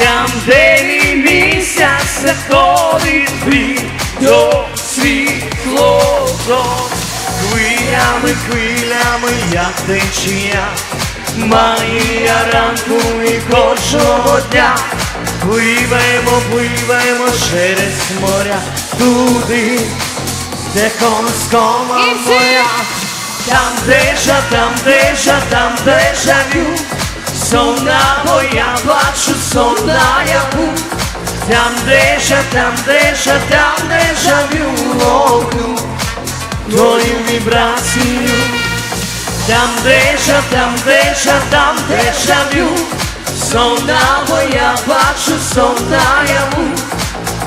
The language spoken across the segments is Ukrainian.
там, де мій місяць заходить твій до світло Хвилями, хвилями, як течія. Магія ранку і кожного дня. Пливемо, пливемо через моря Туди, де всі! моя. Там дежа, там дежа, там дежавю Сонна моя, бачу, сонна яву Там дежа, там дежа, там дежавю ловлю Твою вібрацію. Там дежа, там дежа, там дежавю Сонна моя, бачу, сонна яву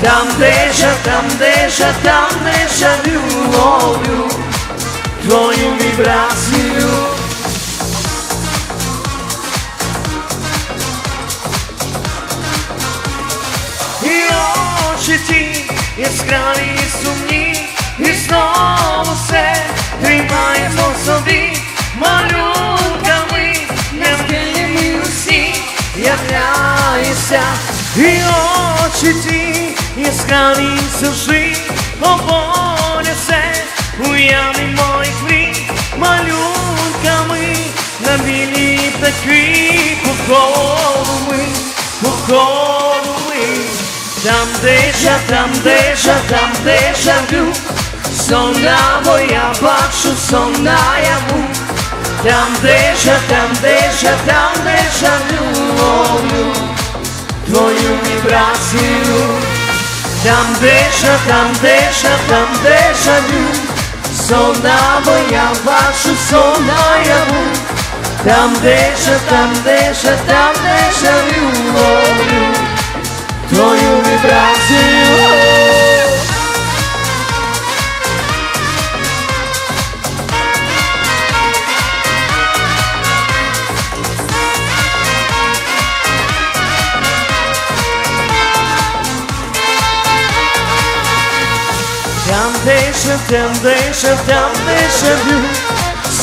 Там дежа, там дежа, там дежавю ловлю Твою вібрацію яскраві і сумні, і знову все тримаємо собі малюнками, невдільними усі являєшся. І очі ті яскраві завжди оболя все уяви моїх мрій малюнками на білі птахи по колу ми, по. Там дежа, там дежа, там дежавю Сонна моя, бачу, сонна яву Там дежа, там дежа, там дежавю ловлю Твою вібрацію. Там дежа, там дежа, там дежавю Сонна моя, бачу, сонна яву Там дежа, там дежа, там дежавю Вібрацію Там дещо, там дещо, там дещо б'ю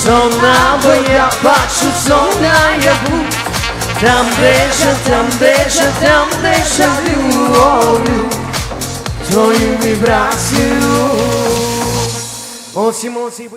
Сонна моя, бачу, сонна яву Там дещо, там дещо, там б'ю ловлю Твою вібрацію Осі, осі,